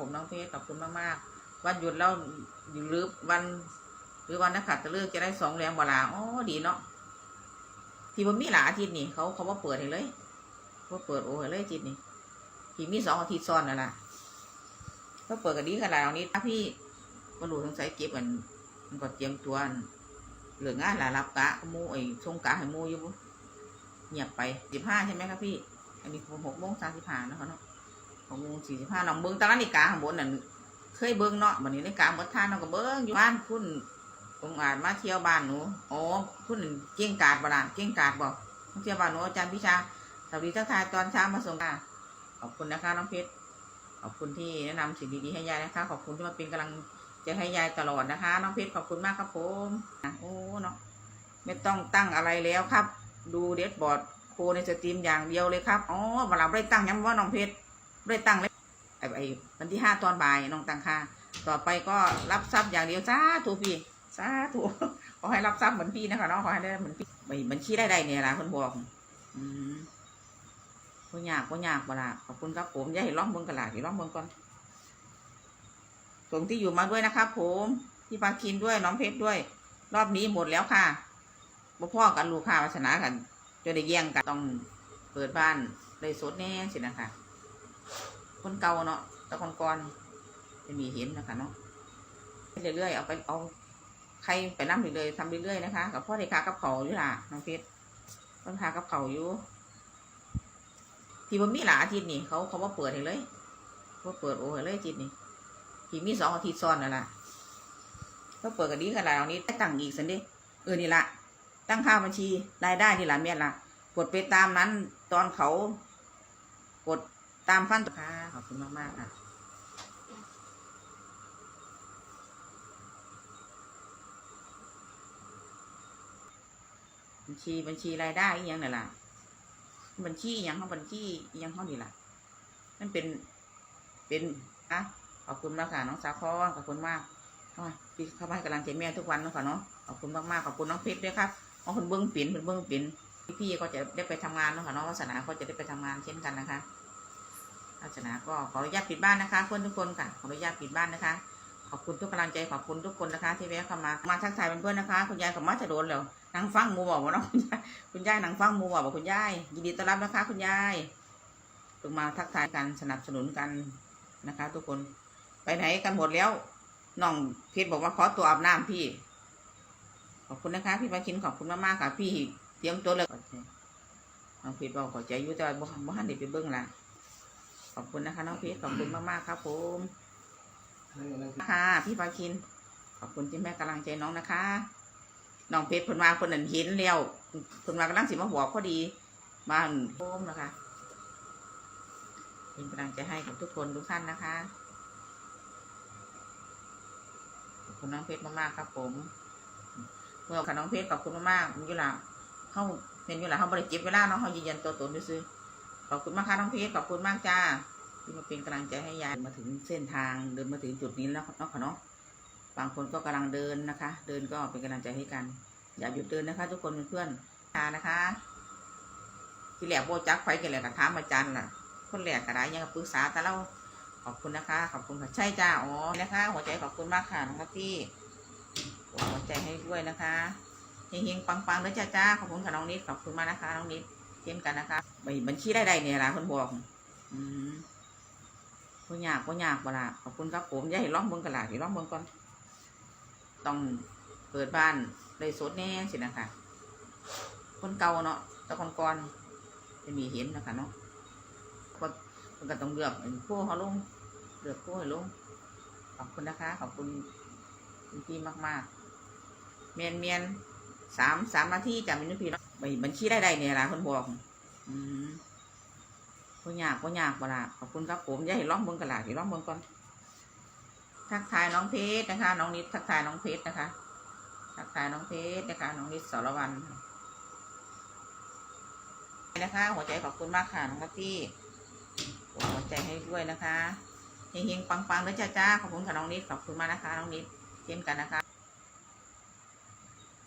ผมน้องเพชรขอบคุณมากๆ วันหยุดแล้วหรือวันหรือวันนักขัตฤกษ์จะได้สองแรงบลาอ๋อดีเนาะที่มันมีหลาอาทิตย์นี่เขาเขาว่าเปิดให้เลยว่าเปิดโอ้ยเลยอาทิตย์นี่ที่มีสองอาทิตย์ซ้อนนั่นแหละก็เปิดกันดีขนาดนี้พี่ก็รู้สงสัยเก็บกันมันก็เตรียมตัวเหลืองานหลารับกะหมูไอ้ชงกะให้มูอยู่บ่เงียบไปสิบห้าใช่ไหมครับพี่ อันนี้หกโมงสามสิบห้าเนาะเนาะ หกโมงสี่สิบห้าน้องเบิ้งตารางนาฬิกาข้างบนน่ะเคยเบิ้งเนาะวันนี้นาฬิกาหมดท่านน้องก็เบิ้งอยู่บ้านคุณองอาจมาเที่ยวบ้านหนูอ๋อคุณเก่งกาดบ่ล่ะเก่งกาดบ่มาเที่ยวบ้านหนูอาจารย์พิชาสวัสดีทักทายตอนเช้ามาส่งค่ะขอบคุณนะคะน้องเพชรขอบคุณที่แนะนำสิ่งดีๆให้ยายนะคะ ขอบคุณที่มาเป็นกำลังใจะให้ยายตลอดนะคะ น้องเพชรขอบคุณมากครับผมโอ้เนาะไม่ต้องตั้งอะไรแล้วครับ ดูเดสบอร์ดโคในสตรีมอย่างเดียวเลยครับอ๋อเวลาไม่ได้ตั้งย้ำว่าน้องเพชร ไม่ได้ตั้งเลยไอ้ไอ้วันที่ห้าตอนบ่ายน้องตังค่าต่อไปก็รับทรัพย์อย่างเดียวสาธุพี่สาธุขอให้รับทรัพย์เหมือนพี่นะคะน้องขอให้ได้เหมือนพี่ไม่บัญชีได้ได้เนี่ยละคนบอกอืมก็ยากก็ยากเวลาขอบคุณครับผมอย่าให้ร้องเบิ่งกระลาดให้ร้องเบิ่งก่อนส่งที่อยู่มาด้วยนะครับผมพี่ปาคินด้วยน้องเพชรด้วย รอบนี้หมดแล้วค่ะบ่พ่อกันลูกค้าวาสนากันจนได้แย่งกันต้องเปิดบ้านเลยสดแน่สินะคะ คนเก่าเนาะต่คนก่อนจะมีเห็นนะคะเนาะเรื่อยๆเอาไปเอาใครไปนั่งเรื่อยๆทำเรื่อยๆนะคะ กับพ่อเด็กขากับเขาอยู่ล่ะน้องเพชรต้นขากับเขาอยู่ ที่มันมีหลาอาทิตย์นี่เขาเขาว่าเปิดให้เลยว่าเปิดโอ้เลยอาทิตย์นี่ที่มีสองอาทิตย์ซ้อนนั่นแหละก็เปิดกันดีขนาดนี้ได้ตังค์อีกสันดิเออนี่ละตั้งค่าบัญชีรายได้นี่ละเมียนละกดไปตามนั้น ตอนเขา ตามขั้นตอนค่ะ ขอบคุณมากมากๆค่ะบัญชีบัญชีรายได้อีหยังนี่นล่ะ บัญชีอีหยังเขาบัญชีอีหยังเขานี่ล่ะนั่นเป็นเป็นอะขอบคุณมากค่ะน้องสาวคอนขอบคุณมากพี่เข้ามาให้กำลังใจแม่ทุกวันนะค่ะเนาะขอบคุณมากมากขอบคุณน้องเพชรด้วยครับขอบคุณเบิ้องปิ่นเป็นเบิ้องปิ่นพี่ๆก็จะได้ไปทำงานนะค่ะน้องวาสนาก็จะได้ไปทำงานเช่นกันนะคะ วาสนาก็ขออนุญาตปิดบ้านนะคะเพื่อนทุกคนค่ะขออนุญาตปิดบ้านนะคะ ขอบคุณทุกกำลังใจขอบคุณทุกคนนะคะ ที่แวะเข้ามามาทักทายเพื่อนๆนะคะ คุณยายกับมาจะโดนแล้วนางฟังมูบอกว่าน้องคุณยายคุณยายนางฟังมูบอกว่าคุณยายยินดีต้อนรับนะคะ คุณยายลงมาทักทายกันสนับสนุนกันนะคะ ทุกคนไปไหนกันหมดแล้วน้องเพชรบอกว่าขอตัวอาบน้ำพี่ ขอบคุณนะคะ พี่มาคินขอบคุณมากๆค่ะ พี่เตรียมตัวเลยน้องเพชรบอกขอใจอยู่แต่ว่าบ่บ่ทันได้ไปเบิ้องหละข อบคุณนะคะน้องเพชรขอบคุณมากๆครับผมค่ะพี่ปาคิน ขอบคุณที่แม่กำลังใจน้องนะคะน้องเพชรเพนมาคนนั้นเห็นแล้วเพนมากำลังสิมาบอกพอดีบ้านโฮมนะคะเป็นกำลังใจให้กับทุกคนทุกท่านนะคะขอบคุณน้องเพชรมากๆครับ ผมเมื่อกับน้องเพชรขอบคุณมากๆอยู่ละเขาเห็นอยู่ละเขาบริจิบเวลาเนาะเขายืนยันตัวตนด้วยซื้อ ขอบคุณมากค่ะน้องเพชรขอบคุณมากจ้า ที่มาเป็นกำลังใจให้ยายมาถึงเส้นทางเดินมาถึงจุดนี้แล้วเนาะค่ะเนาะบางคนก็กำลังเดินนะคะ เดินก็เป็นกำลังใจให้กัน อย่าหยุดเดินนะคะ ทุกคนเพื่อนๆค่ะนะคะ ที่แหลกโบจักไฟกันแหลกกระถามอาจารย์ล่ะ คนแหลกกระไรยังปรึกษาแต่เราขอบคุณนะคะ ขอบคุณค่ะใช่จ้าอ๋อนะคะ หัวใจขอบคุณมากค่ะน้องครับพี่หัวใจให้ด้วยนะคะเฮงๆปังๆเลยจ้าจ้าขอบคุณค่ะน้องนิดขอบคุณมากนะคะน้องนิด เช่นกันนะคะบัญชีได้ได้เนี่ยละคนบอกอืมก็ยากก็ยากเวลาขอบคุณครับผมอย่าให้ร้องเบิ่งกระลาดให้ร้องเบิ่งก่อน ต้องเปิดบ้านเลยสดแน่สินะคะคนเก่าเนาะต่คนก่อนจะมีเห็นนะคะเนาะก็มันก็ต้องเลือกผู้เขาลงเลือกผู้ให้ลงขอบคุณนะคะ ขอบคุณคุณพี่มากๆ เมียนเมียนสามสามนาทีจำเป็นพี่เนาะ ใบบัญชีได้ได้เนี่ยละคนบอกอืมก็ยากก็ยากเวลาขอบคุณครับผมอย่าให้ร้องเบิ่งกระลาดให้ร้องเบิ่งก่อนทักทายน้องเพชรนะคะ น้องนิดทักทายน้องเพชรนะคะ ทักทายน้องเพชรนะคะ น้องนิดสรวรรณนะคะ หัวใจขอบคุณมากค่ะน้องพัตตี้หัวใจให้ด้วยนะคะเฮงๆปังๆเลยจ้าจ้าขอบคุณค่ะน้องนิดขอบคุณมากนะคะ น้องนิดเช่นกันนะคะ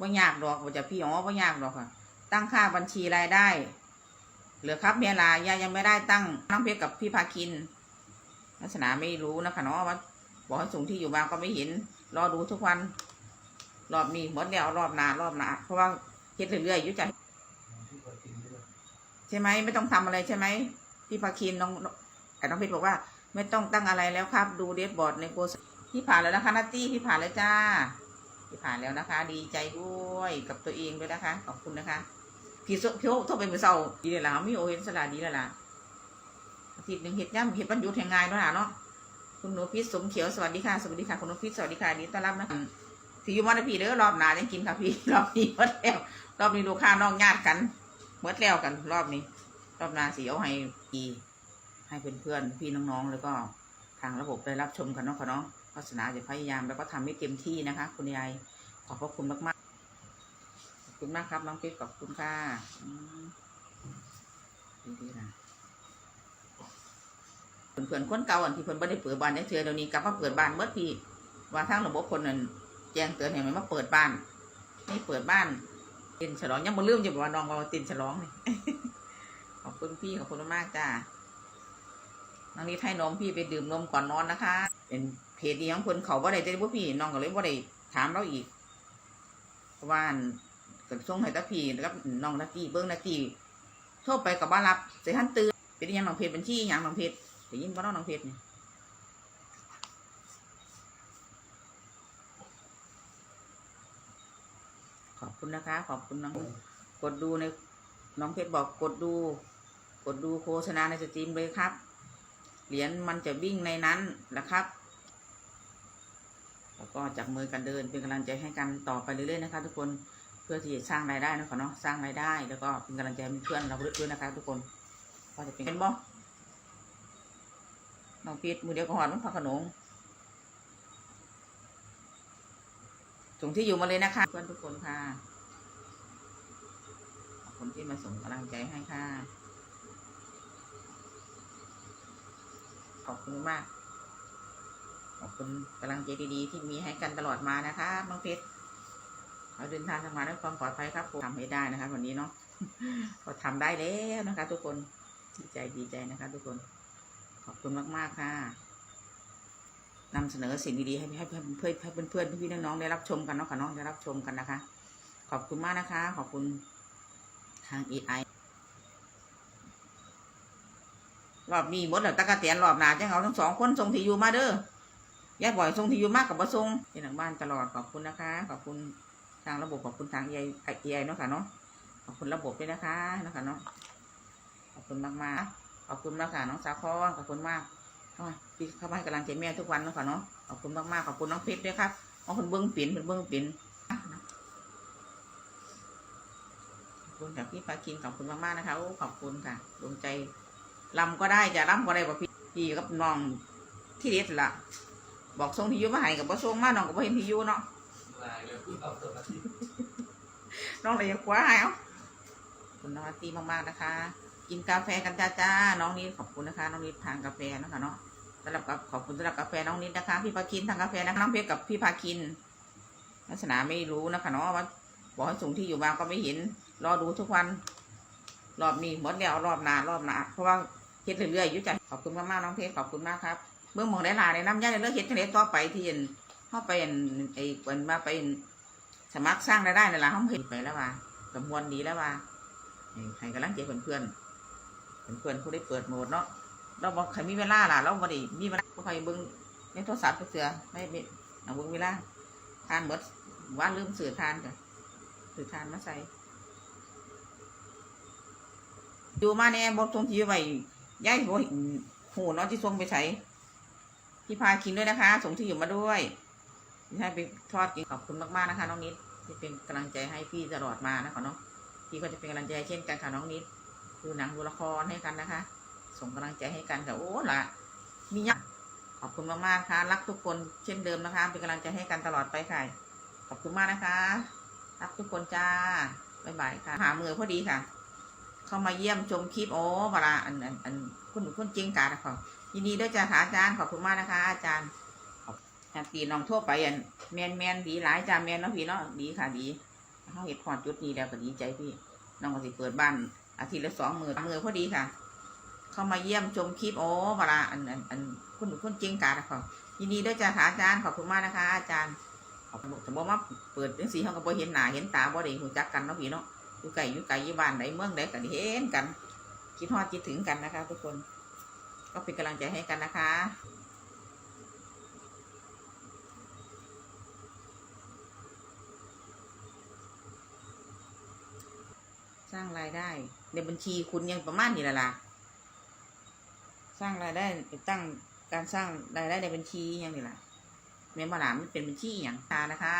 ว่ายากดอกว่าจะพี่อ๋อว่ายากดอกค่ะ ตั้งค่าบัญชีรายได้เหลือครับเมียลายายังไม่ได้ตั้งน้องเพชรกับพี่พาคินลักษณะไม่รู้นะคะเนาะว่าบอกให้ส่งที่อยู่มาก็ไม่เห็น รอดูทุกวัน รอบนี้หมดแล้วรอบนารอบนาเพราะว่าเฮ็ดเรื่อยๆยู่จ้ะใช่ไหมไม่ต้องทำอะไรใช่ไหมพี่ภาคินน้องไอ้น้องเพชรบอกว่า ไม่ต้องตั้งอะไรแล้วครับ ดูเดสบอร์ดในโกสพี่ผ่านแล้วนะคะนัตตี้พี่ผ่านแล้วจ้า พี่ผ่านแล้วนะคะ ดีใจด้วยกับตัวเองด้วยนะคะ ขอบคุณนะคะ พี่โซพี่โอโทรไปเมื่อเช้าดีเลยล่ะมีโอเห็นสลัดดีแล้วล่ะอาทิตย์หนึ่งเห็ดย่ำเห็ดบรรยุทธ์แห่งงานด้วล่ะเนาะคุณหนูพิษสมเขียวสวัสดีค่ะสวัสดีค่ะคุณหนูพิษสวัสดีค่ะนดีต้อนรับนะคะที่อยู่มาในพี่เด้อรอบหนายังกินค่ะพี่รอบนี้หมดแล้วรอบนี้ลูกค้าน้องญาติกันหมดแล้วกัน รอบนี้ รอบหนาสีเอาให้อีให้เพื่อนๆพี่น้องๆแล้วก็ทางระบบได้รับชมกันเนาะค่ะเนาะศาสนาจะพยายามแล้วก็ทำให้เต็มที่นะคะ คุณยายขอบพระคุณมากๆ คุณมากครับน้องเพชรขอบคุณค่ะอืมดีๆนะเพื่อนๆคนเก่าอันที่เพิ่นไม่ได้เปิดบ้านได้เทื่อเดี๋ยวนี้กลับมาเปิดบ้านเมื่อพี่ว่าทางระบบคนนั้นแจ้งเตือนให้มันมาเปิดบ้านนี่เปิดบ้านต็นฉลองยังบ่ลืมจะบอกว่าน้องว่าต็นฉลองนี่ขอบคุณพี่ขอบคุณมากจ้าน้องนิดให้นมพี่ไปดื่มนมก่อนนอนนะคะ เป็นเพจนี้ของคนเขาบ่ได้ได้บ่พี่น้องก็เลยบ่ได้ถามเราอีกเพราะว่า อั่นเกิดส่งให้ตาพี่แล้วก็น้องนาตีเบิ้งนาตีโทรไปกับบ้านรับเสียหันตื่นเป็นยังน้องเพจบัญชีอิหยังน้องเพจได้ยินบ่เน้องน้องเพจนี่ยขอบคุณนะคะ ขอบคุณน้องกดดูในน้องเพชรบอกกดดู กดดูโฆษณาในสตรีมเลยครับ เหรียญมันจะวิ่งในนั้นนะครับแล้วก็จับมือกันเดินเป็นกำลังใจให้กันต่อไปเรื่อยๆนะคะ ทุกคน เพื่อที่จะสร้างรายได้นะคะเนาะสร้างรายได้ แล้วก็เป็นกำลังใจให้เพื่อนเราด้วยนะคะ ทุกคนก็จะเป็นกันบ่น้องเพชรมือเดียวก็หอดมันพักขนมส่งที่อยู่มาเลยนะคะ เพื่อนทุกคนค่ะขอบคุณที่มาส่งกำลังใจให้ค่ะขอบคุณมาก ขอบคุณกำลังใจดีๆ ที่มีให้กันตลอดมานะคะน้องเพชร เราเดินทางทางมาด้วยความปลอดภัยครับผมทำให้ได้นะคะวันนี้เนาะก็ทำได้แล้วนะคะ ทุกคนดีใจดีใจนะคะ ทุกคนขอบคุณมาก ๆ ค่ะนำเสนอสิ่งดีๆให้ให้เพื่อนเพื่อนให้เพื่อนพี่ๆน้องๆได้รับชมกันเนาะค่ะน้องได้รับชมกันนะคะ ขอบคุณมากนะคะ ขอบคุณทาง AI รอบนี้หมดแล้วตะกะเตียนรอบหนาจังเอาทั้งสองคนส่งที่อยู่มาเด้อยายบ่อยส่งที่อยู่มากกับบ่ส่งที่หลังบ้านตลอดขอบคุณนะคะ ขอบคุณ ทางระบบขอบคุณทาง AI AI เนาะค่ะเนาะขอบคุณระบบด้วยนะคะนะคะเนาะขอบคุณมากมากขอบคุณมากค่ะน้องสาวคอนขอบคุณมากพี่เข้ามาให้กำลังใจแม่ทุกวันเนาะค่ะเนาะขอบคุณมากมากขอบคุณน้องเพชรด้วยครับเอาคนเบิ้องปิ่นคนเบิ้องปิ่นขอบคุณจากพี่พาคินขอบคุณมากๆนะคะโอ้ขอบคุณค่ะดวงใจลำก็ได้จะลำก็ได้บอกพี่พี่กับน้องที่เด็ดละบอกส่งที่อยูมาให้กับบ่ส่งมาน้องกับบ่เห็นที่ยูเนาะ น้องเลยยังคว้าเอาขอบคุณน้องอาตีมากๆนะคะ กินกาแฟกันจ้าจ้าน้องนิดขอบคุณนะคะ น้องนิดทานกาแฟนะคะเนาะสำหรับกับขอบคุณสำหรับกาแฟน้องนิดนะคะ พี่พาคินทานกาแฟนะคะน้องเพชรกับพี่พาคินลักษณะไม่รู้นะคะเนาะว่าบอกให้ส่งที่อยู่มาก็ไม่เห็น รอดูทุกวัน รอบนี้หมดแล้วรอบหน้ารอบหน้าเพราะว่าเฮ็ดเรื่อยๆอยู่จ้ะขอบคุณมากๆน้องเพชรขอบคุณมากครับเมื่อมองได้ลาในน้ำยาในเลิกเฮ็ดจังไดต่อไปที่เห็น เขาไปอันไอ้วันมาไปอันสมัครสร้างรายได้ในละห้องเห็นไปแล้วว่าสมวนดีแล้วว่าให้กำลังใจเพื่อนๆเพื่อนๆผู้ได้เปิดโหมดเนาะเราบอกใครมีเวลาล่ะเราบ่ได้มีเวลาใครเบิ่งในโทรศัพท์เสือไม่ไม่เอาเบิ่งเวลาทานหมดว่าลืมสื่อทานจ้ะถือทานมาใส่อยู่มาเนี่ยบอกทรงที่ไว้ย้ายหัวหูเนาะที่ทรงไปใส่พี่พาคินด้วยนะคะส่งที่อยู่มาด้วย ให้ไปทอดกินขอบคุณมากๆนะคะน้องนิดที่เป็นกำลังใจให้พี่ตลอดมานะคะเนาะพี่ก็จะเป็นกำลังใจเช่นกันค่ะน้องนิดดูหนังดูละครให้กันนะคะ ส่งกำลังใจให้กันค่ะโอ้ละมียักขอบคุณมากๆค่ะ รักทุกคนเช่นเดิมนะคะ เป็นกำลังใจให้กันตลอดไปค่ะขอบคุณมากนะคะ รักทุกคนจ้าบ๊ายบายค่ะ หามือพอดีค่ะ เข้ามาเยี่ยมชมคลิปโอ้เวลาอันอันอันคุณคุณจริงกาดค่ะยินดีด้วยจ้าค่ะอาจารย์ขอบคุณมากนะคะ อาจารย์ แฮปปี้น้องทั่วไปอันแมนแมนดีหลายจ้าแมนเนาะพี่เนาะดีค่ะดีเขาเห็ดพอดจุดนี้แล้วก็ดีใจพี่น้องก็สิเปิดบ้านอาทิตย์ละสองมือมือพอดีค่ะ เข้ามาเยี่ยมชมคลิปโอ้เวลาอันอันอันคุณคนคนเก่งกาจนะครับยินดีด้วยจ้าค่ะอาจารย์ขอบคุณมากนะคะ อาจารย์ขอบคุณสมมติว่าเปิดจังสีเขาก็บ่เห็นหน้าเห็นตาบ่ได้หูจักกันเนาะพี่เนาะอยู่ไกลอยู่ไกลยู่บ้านใดเมืองใดก็ได้เห็นกันคิดฮอดคิดถึงกันนะคะ ทุกคน ก็เป็นกำลังใจให้กันนะคะ สร้างรายได้ในบัญชีคุณยังประมาณนี้แหละล่ะ สร้างรายได้ไปตั้งการสร้างรายได้ในบัญชียังนี่แหละแม่มาหลามเป็นบัญชีอย่างตานะคะ